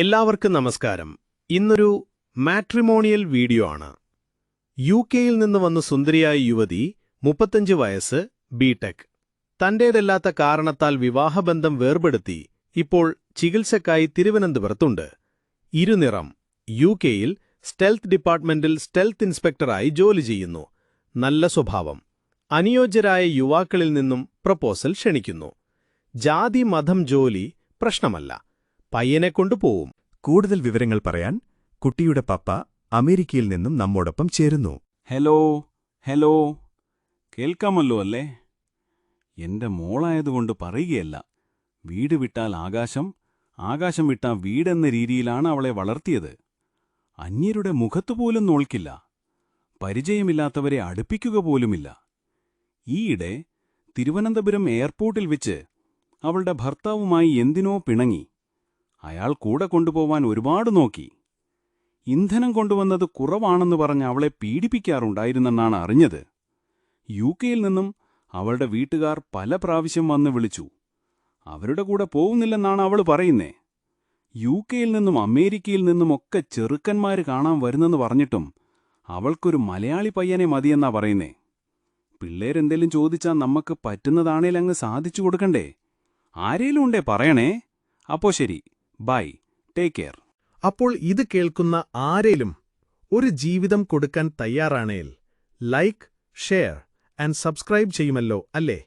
എല്ലാവർക്കും നമസ്കാരം. ഇന്നൊരു മാട്രിമോണിയൽ വീഡിയോ ആണ്. യു കെയിൽ നിന്ന് വന്ന സുന്ദരിയായ യുവതി മുപ്പത്തഞ്ച് വയസ്സ് ബിടെക് തന്റേതല്ലാത്ത കാരണത്താൽ വിവാഹബന്ധം വേർപെടുത്തി ഇപ്പോൾ ചികിത്സക്കായി തിരുവനന്തപുരത്തുണ്ട്. ഇരുനിറം യു കെയിൽ സ്റ്റെൽത്ത് ഡിപ്പാർട്ട്മെന്റിൽ സ്റ്റെൽത്ത് ഇൻസ്പെക്ടറായി ജോലി ചെയ്യുന്നു. നല്ല സ്വഭാവം. അനുയോജ്യരായ യുവാക്കളിൽ നിന്നും പ്രപ്പോസൽ ക്ഷണിക്കുന്നു. ജാതി മതം ജോലി പ്രശ്നമല്ല. പയ്യനെ കൊണ്ടുപോവും. കൂടുതൽ വിവരങ്ങൾ പറയാൻ കുട്ടിയുടെ പപ്പ അമേരിക്കയിൽ നിന്നും നമ്മോടൊപ്പം ചേരുന്നു. Hello hello. കേൾക്കാമല്ലോ അല്ലേ? എന്റെ മോളായതുകൊണ്ട് പറയുകയല്ല. വീട് വിട്ടാൽ ആകാശം ആകാശം വിട്ടാൽ വീടെന്ന രീതിയിലാണ് അവളെ വളർത്തിയത്. അന്യരുടെ മുഖത്തുപോലും നോൾക്കില്ല. പരിചയമില്ലാത്തവരെ അടുപ്പിക്കുക പോലുമില്ല. ഈയിടെ തിരുവനന്തപുരം എയർപോർട്ടിൽ വെച്ച് അവളുടെ ഭർത്താവുമായി എന്തിനോ പിണങ്ങി. അയാൾ കൂടെ കൊണ്ടുപോവാൻ ഒരുപാട് നോക്കി. ഇന്ധനം കൊണ്ടുവന്നത് കുറവാണെന്ന് പറഞ്ഞ് അവളെ പീഡിപ്പിക്കാറുണ്ടായിരുന്നെന്നാണ് അറിഞ്ഞത്. യു കെയിൽ നിന്നും അവളുടെ വീട്ടുകാർ പല പ്രാവശ്യം വന്ന് വിളിച്ചു. അവരുടെ കൂടെ പോകുന്നില്ലെന്നാണ് അവൾ പറയുന്നേ. യു കെയിൽ നിന്നും അമേരിക്കയിൽ നിന്നുമൊക്കെ ചെറുക്കന്മാര് കാണാൻ വരുന്നെന്ന് പറഞ്ഞിട്ടും അവൾക്കൊരു മലയാളി പയ്യനെ മതിയെന്നാ പറയുന്നേ. പിള്ളേരെന്തേലും ചോദിച്ചാൽ നമുക്ക് പറ്റുന്നതാണേലങ്ങ് സാധിച്ചു കൊടുക്കണ്ടേ? ആരേലും ഉണ്ടേ പറയണേ? അപ്പോ ശരി. Bye take care. അപ്പോൾ ഇത് കേൾക്കുന്ന ആരേലും ഒരു ജീവിതം കൊടുക്കാൻ തയ്യാറാണേൽ ലൈക്ക് ഷെയർ ആൻഡ് സബ്സ്ക്രൈബ് ചെയ്യുമല്ലോ അല്ലേ?